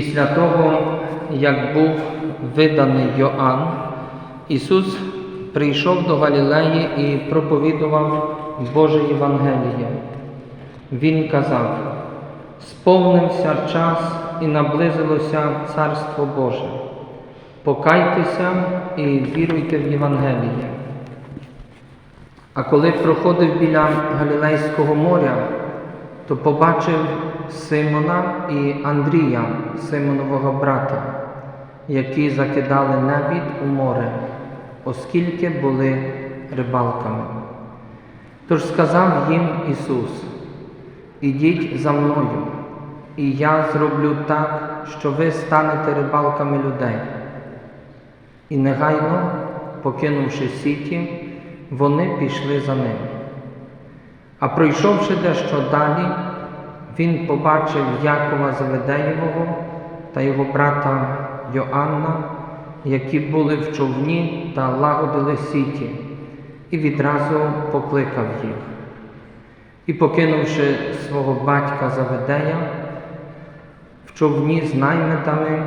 Після того, як був виданий Йоанн, Ісус прийшов до Галілеї і проповідував Боже Євангеліє. Він казав, сповнився час і наблизилося Царство Боже. Покайтеся і віруйте в Євангеліє. А коли проходив біля Галілейського моря, то побачив Симона і Андрія, Симонового брата, які закидали небід у море, оскільки були рибалками. Тож сказав їм Ісус, ідіть за мною, і я зроблю так, що ви станете рибалками людей. І негайно, покинувши сіті, вони пішли за ним. А пройшовши дещо далі, він побачив Якова Заведеєвого та його брата Йоанна, які були в човні та лагодили сіті, і відразу покликав їх. І, покинувши свого батька Заведея, в човні з наймитами,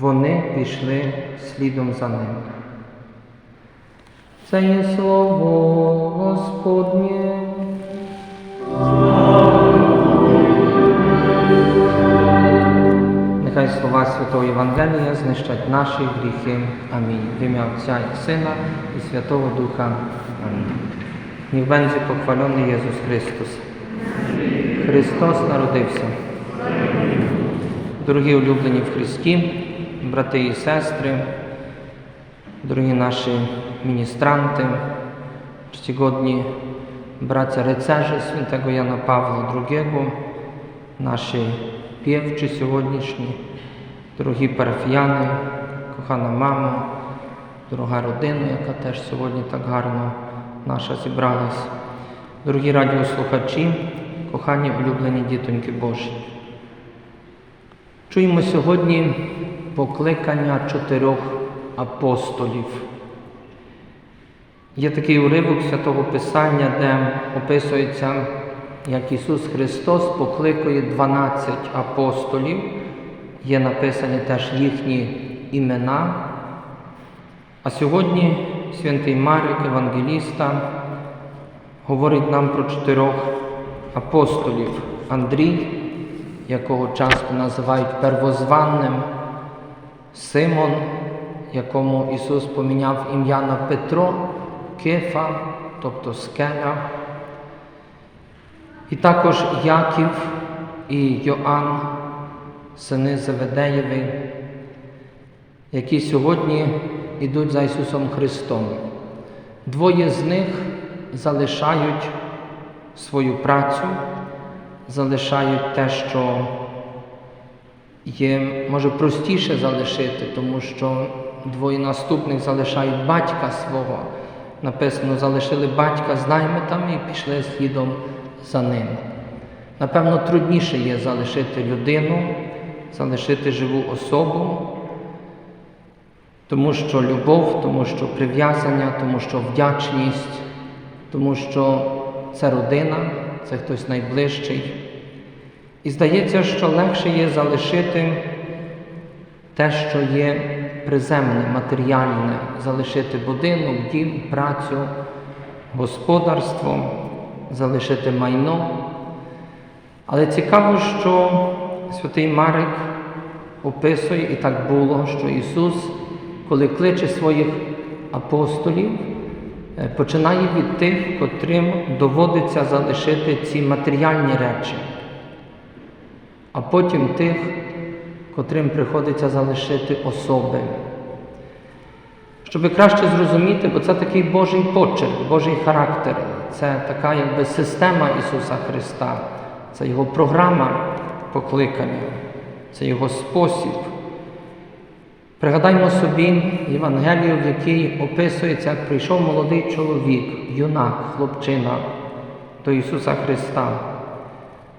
вони пішли слідом за ним. Це є слово Господнє. Слова Святого Євангелія знищать наші гріхи. Амінь. В ім'я Отця і Сина і Святого Духа. Амінь. Niech będzie pochwalony Jezus Chrystus. Христос народився. Дорогі улюблені в Христі, брати і сестри, дорогі наші міністранти, czcigodni bracia rycerze świętego Jana Pawła II, nasi piewczy сьогоднішні, дорогі парафіяни, кохана мама, дорога родина, яка теж сьогодні так гарно наша зібралась, дорогі радіослухачі, кохані улюблені дітоньки Божі. Чуємо сьогодні покликання чотирьох апостолів. Є такий уривок святого Писання, де описується, як Ісус Христос покликає 12 апостолів, є написані теж їхні імена. А сьогодні святий Марик, Евангеліста, говорить нам про чотирьох апостолів. Андрій, якого часто називають первозванним, Симон, якому Ісус поміняв ім'я на Петро, Кефа, тобто скеля, і також Яків і Йоанн, сини Заведеєві, які сьогодні йдуть за Ісусом Христом. Двоє з них залишають свою працю, залишають те, що є, може, простіше залишити, тому що двоє наступних залишають батька свого. Написано, залишили батька з наймитами і пішли слідом за ним. Напевно, трудніше є залишити людину, залишити живу особу, тому що любов, тому що прив'язання, тому що вдячність, тому що це родина, це хтось найближчий. І здається, що легше є залишити те, що є приземне, матеріальне, залишити будинок, дім, працю, господарство, залишити майно. Але цікаво, що святий Марик описує, і так було, що Ісус, коли кличе своїх апостолів, е, починає від тих, котрим доводиться залишити ці матеріальні речі, а потім тих, котрим приходиться залишити особи. Щоб краще зрозуміти, бо це такий Божий почерк, Божий характер, це така якби система Ісуса Христа, це Його програма покликання, це Його спосіб. Пригадаймо собі Євангелію, в якій описується, як прийшов молодий чоловік, юнак, хлопчина до Ісуса Христа.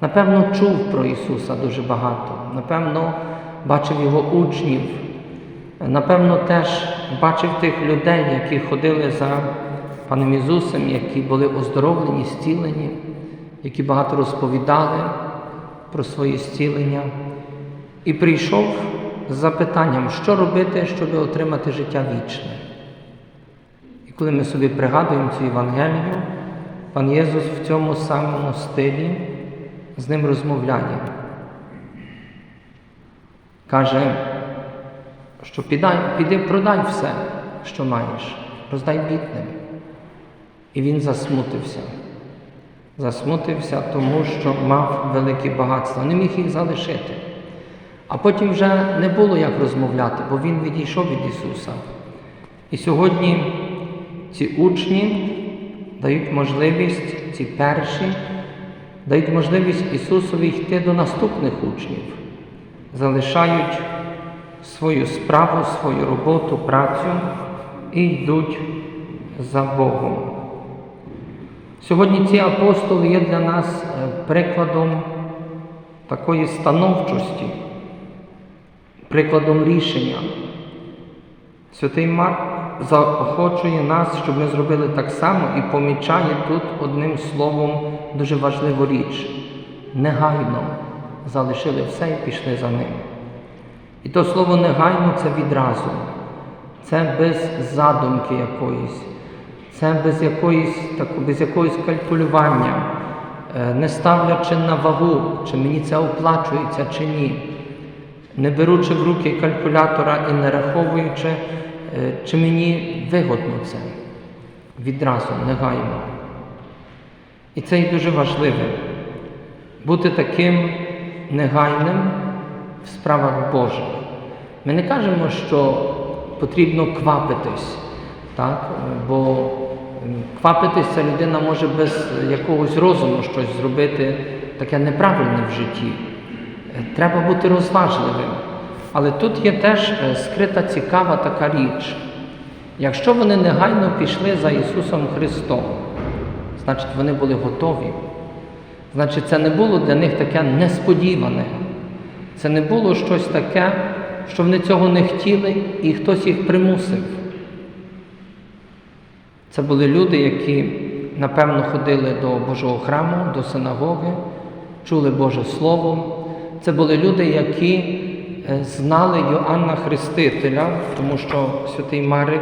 Напевно, чув про Ісуса дуже багато, напевно, бачив Його учнів, напевно, теж бачив тих людей, які ходили за паном Ісусом, які були оздоровлені, зцілені, які багато розповідали про своє зцілення. І прийшов з запитанням, що робити, щоб отримати життя вічне. І коли ми собі пригадуємо цю Євангелію, пан Єсус в цьому самому стилі з ним розмовляє. Каже, що підай, піди, продай все, що маєш, роздай бідним. І він засмутився. Засмутився, тому що мав великі багатства, не міг їх залишити. А потім вже не було як розмовляти, бо він відійшов від Ісуса. І сьогодні ці учні дають можливість, ці перші, дають можливість Ісусові йти до наступних учнів, залишають свою справу, свою роботу, працю і йдуть за Богом. Сьогодні ці апостоли є для нас е, прикладом такої становчості, прикладом рішення. Святий Марк заохочує нас, щоб ми зробили так само і помічає тут одним словом дуже важливу річ. Негайно залишили все і пішли за ним. І то слово негайно це відразу, це без задумки якоїсь, це без якоїсь, так, без якогось калькулювання, е, не ставлячи на вагу, чи мені це оплачується, чи ні, не беручи в руки калькулятора і не раховуючи, е, чи мені вигодно це відразу, негайно. І це і дуже важливе бути таким негайним в справах Божих. Ми не кажемо, що потрібно квапитись, так? бо квапитись ця людина може без якогось розуму щось зробити таке неправильне в житті. Е, Треба бути розважливим. Але тут є теж е, скрита цікава така річ. Якщо вони негайно пішли за Ісусом Христом, значить вони були готові. Значить, це не було для них таке несподіване. Це не було щось таке, що вони цього не хотіли і хтось їх примусив. Це були люди, які, напевно, ходили до Божого храму, до синагоги, чули Боже Слово. Це були люди, які е, знали Йоанна Хрестителя, тому що святий Марик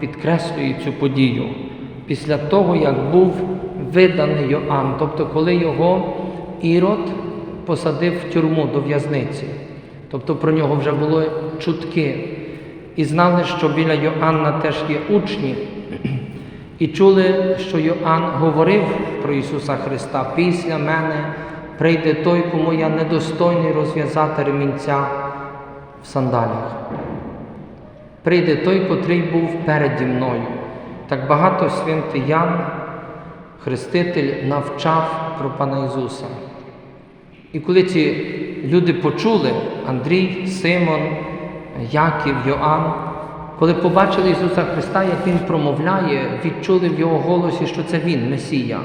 підкреслює цю подію після того, як був виданий Йоанн, тобто коли його Ірод посадив в тюрму до в'язниці. Тобто про нього вже було чутки. І знали, що біля Йоанна теж є учні, і чули, що Йоанн говорив про Ісуса Христа. Після мене прийде той, кому я недостойний розв'язати ремінця в сандалях. Прийде той, котрий був переді мною. Так багато святий Хреститель, навчав про Пана Ісуса. І коли ці люди почули Андрій, Симон, Яків, Йоанн, коли побачили Ісуса Христа, як Він промовляє, відчули в Його голосі, що це Він, Месія.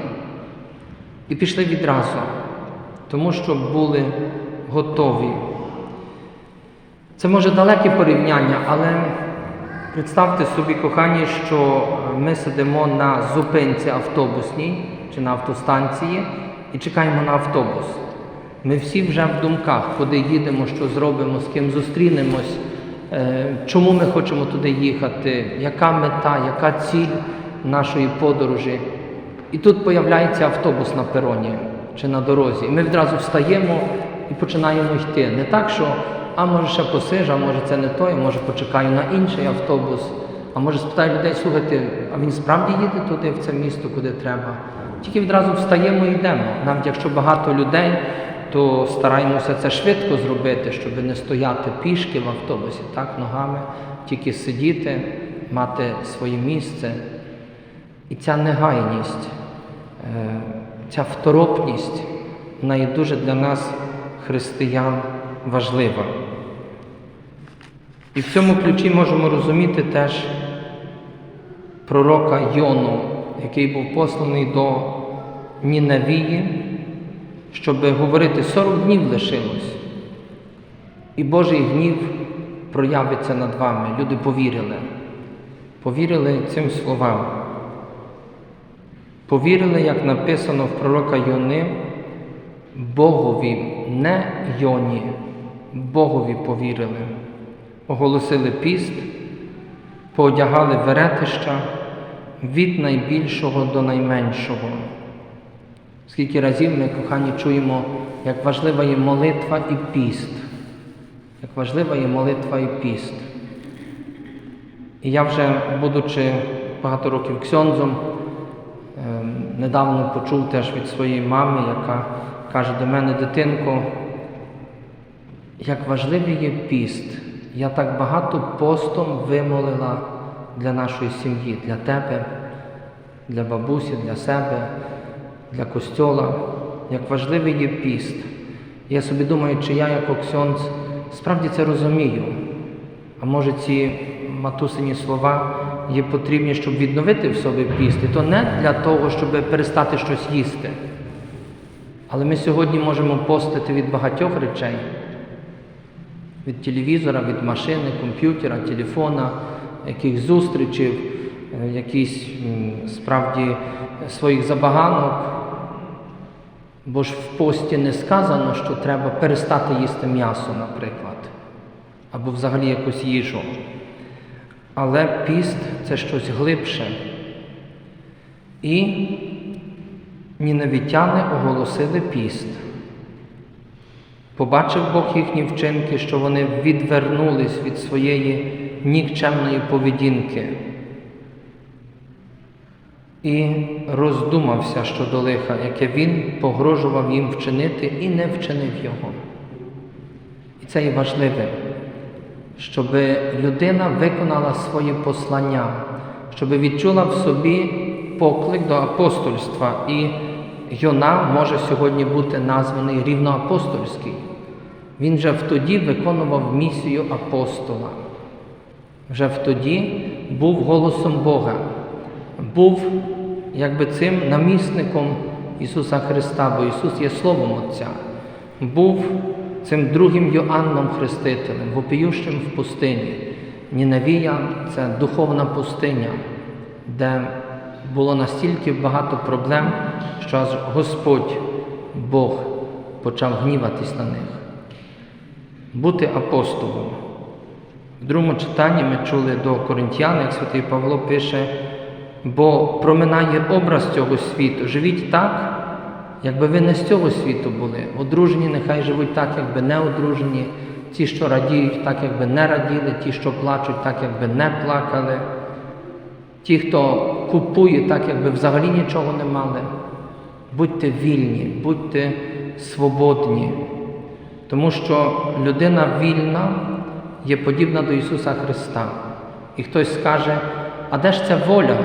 І пішли відразу, тому що були готові. Це може далеке порівняння, але представте собі, кохані, що ми сидимо на зупинці автобусній чи на автостанції і чекаємо на автобус. Ми всі вже в думках, куди їдемо, що зробимо, з ким зустрінемось, е, чому ми хочемо туди їхати, яка мета, яка ціль нашої подорожі. І тут появляється автобус на пероні чи на дорозі. І ми відразу встаємо і починаємо йти. Не так, що а може ще посижу, а може це не той, може почекаю на інший автобус, а може спитаю людей, слухайте, а він справді їде туди, в це місто, куди треба. Тільки відразу встаємо і йдемо. Навіть якщо багато людей, то стараємося це швидко зробити, щоб не стояти пішки в автобусі, так, ногами, тільки сидіти, мати своє місце. І ця негайність, е, ця второпність, вона є дуже для нас, християн, важлива. І в цьому ключі можемо розуміти теж пророка Йону, який був посланий до Нінавії, щоб говорити 40 днів лишилось. І Божий гнів проявиться над вами. Люди повірили. Повірили цим словам. Повірили, як написано в пророка Йони, Богові, не Йоні, Богові повірили, оголосили піст, поодягали веретища від найбільшого до найменшого. Скільки разів ми, кохані, чуємо, як важлива є молитва і піст, як важлива є молитва і піст. І я вже, будучи багато років ксьонзом, ем, недавно почув теж від своєї мами, яка каже до мене, дитинко, як важливий є піст. Я так багато постом вимолила для нашої сім'ї, для тебе, для бабусі, для себе, для костьола, як важливий є піст. Я собі думаю, чи я, як Оксьонц, справді це розумію. А може ці матусині слова є потрібні, щоб відновити в собі піст. І то не для того, щоб перестати щось їсти. Але ми сьогодні можемо постити від багатьох речей, від телевізора, від машини, комп'ютера, телефона, яких зустрічів, е, якісь справді своїх забаганок. Бо ж в пості не сказано, що треба перестати їсти м'ясо, наприклад, або взагалі якусь їжу. Але піст це щось глибше. І нінавітяни оголосили піст. Побачив Бог їхні вчинки, що вони відвернулись від своєї нікчемної поведінки і роздумався щодо лиха, яке він погрожував їм вчинити, і не вчинив його. І це є важливе, щоб людина виконала своє послання, щоб відчула в собі поклик до апостольства. І Йона може сьогодні бути названий рівноапостольський. Він вже втоді виконував місію апостола. Вже втоді був голосом Бога, був якби цим намісником Ісуса Христа, бо Ісус є Словом Отця, був цим другим Йоанном Хрестителем, вопіющим в пустині. Нінавія це духовна пустиня, де було настільки багато проблем, що аж Господь Бог почав гніватись на них. Бути апостолом. В другому читанні ми чули до Коринтян, як святий Павло пише, бо проминає образ цього світу. Живіть так, якби ви не з цього світу були. Одружені, нехай живуть так, якби не одружені, ті, що радіють, так, якби не раділи, ті, що плачуть, так, якби не плакали, ті, хто купує, так, якби взагалі нічого не мали. Будьте вільні, будьте свободні, тому що людина вільна є подібна до Ісуса Христа. І хтось скаже, а де ж ця воля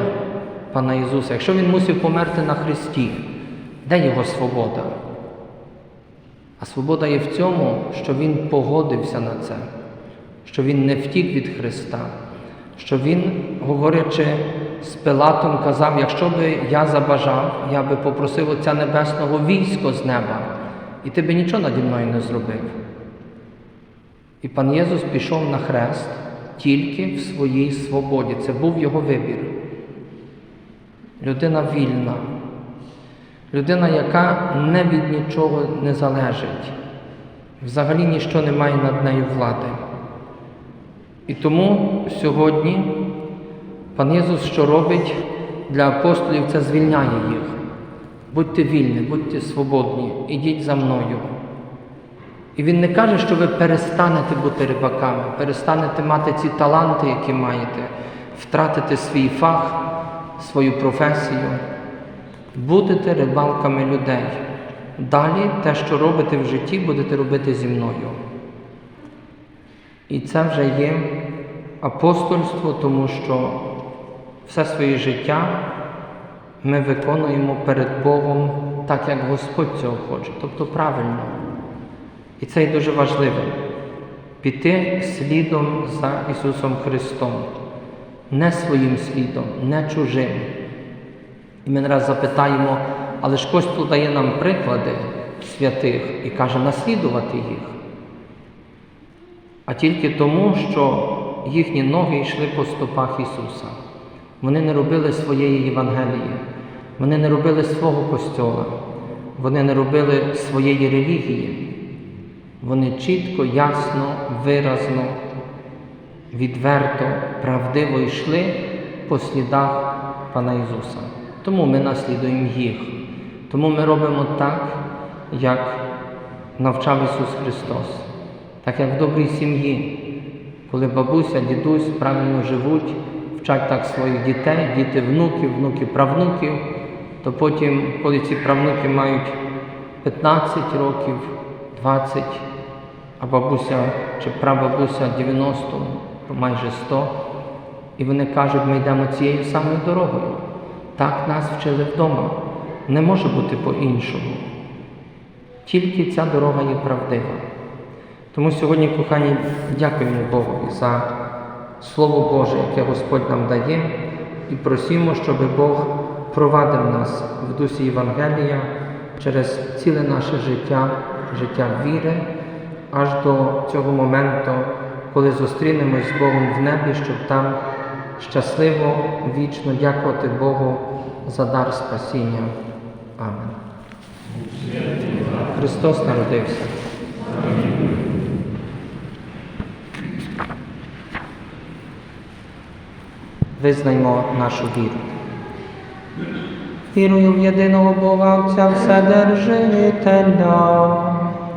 Пана Ісуса? Якщо Він мусив померти на Христі, де Його свобода? А свобода є в цьому, що Він погодився на це, що Він не втік від Христа, що Він, говорячи з Пилатом, казав, якщо би я забажав, я би попросив Отця Небесного військо з неба, і ти би нічого наді мною не зробив. І пан Єсус пішов на хрест тільки в своїй свободі. Це був його вибір. Людина вільна, людина, яка не від нічого не залежить, взагалі ніщо не має над нею влади. І тому сьогодні пан Єсус, що робить для апостолів, це звільняє їх. Будьте вільні, будьте свободні, ідіть за мною. І він не каже, що ви перестанете бути рибаками, перестанете мати ці таланти, які маєте, втратите свій фах, свою професію. Будете рибалками людей. Далі те, що робите в житті, будете робити зі мною. І це вже є апостольство, тому що все своє життя ми виконуємо перед Богом так, як Господь цього хоче, тобто правильно. І це є дуже важливо. піти слідом за Ісусом Христом, не своїм слідом, не чужим. І ми не раз запитаємо, але ж Кось тут дає нам приклади святих і каже наслідувати їх. А тільки тому, що їхні ноги йшли по стопах Ісуса. Вони не робили своєї Євангелії, вони не робили свого костьола, вони не робили своєї релігії. Вони чітко, ясно, виразно, відверто, правдиво йшли по слідах Пана Ісуса. Тому ми наслідуємо їх. Тому ми робимо так, як навчав Ісус Христос, так як в добрій сім'ї, коли бабуся, дідусь правильно живуть, вчать так своїх дітей, діти внуків, внуки правнуків, то потім, коли ці правнуки мають 15 років, 20, а бабуся чи прабабуся 90, майже 100, і вони кажуть, ми йдемо цією самою дорогою. Так нас вчили вдома. Не може бути по-іншому. Тільки ця дорога є правдива. Тому сьогодні, кохані, дякуємо Богові за Слово Боже, яке Господь нам дає, і просимо, щоб Бог провадив нас в дусі Євангелія через ціле наше життя, життя віри, аж до цього моменту, коли зустрінемось з Богом в небі, щоб там щасливо, вічно дякувати Богу за дар спасіння. Амен. Христос народився. Визнаймо нашу віру. Вірую в єдиного Бога Отця Вседержителя,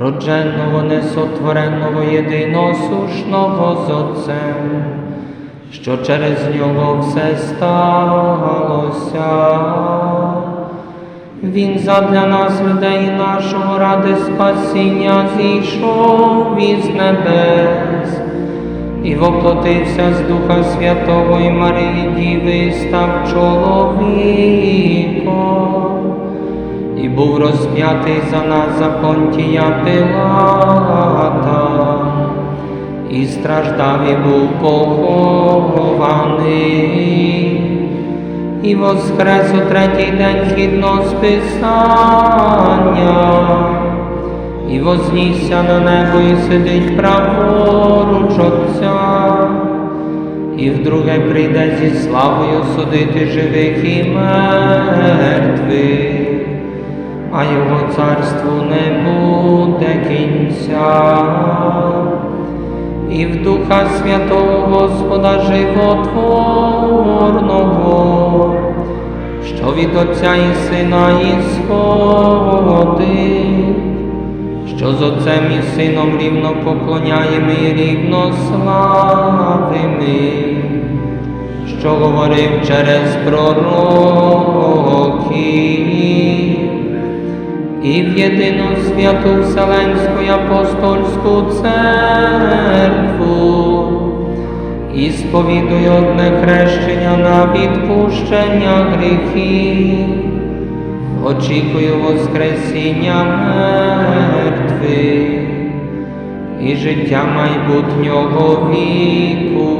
родженого, несотвореного, єдиносушного з Отцем, що через нього все сталося. Він задля нас, людей нашого, ради спасіння зійшов із небес і воплотився з Духа Святого і Марії Діви, став чоловіком, і був розп'ятий за нас за понтія Пилата, і страждав, і був похований, і воскрес у третій день згідно з Писання і вознісся на небо, і сидить праворуч Отця, і вдруге прийде зі славою судити живих і мертвих, а його царству не буде кінця. І в Духа Святого Господа животворного, що від Отця і Сина ісходить, що з Отцем і Сином рівно поклоняємо і рівно славимо, що говорив через пророків, і в єдину святу Вселенську апостольську церкву, і сповідує одне хрещення на відпущення гріхів очікую Воскресіння мертвих і життя майбутнього віку.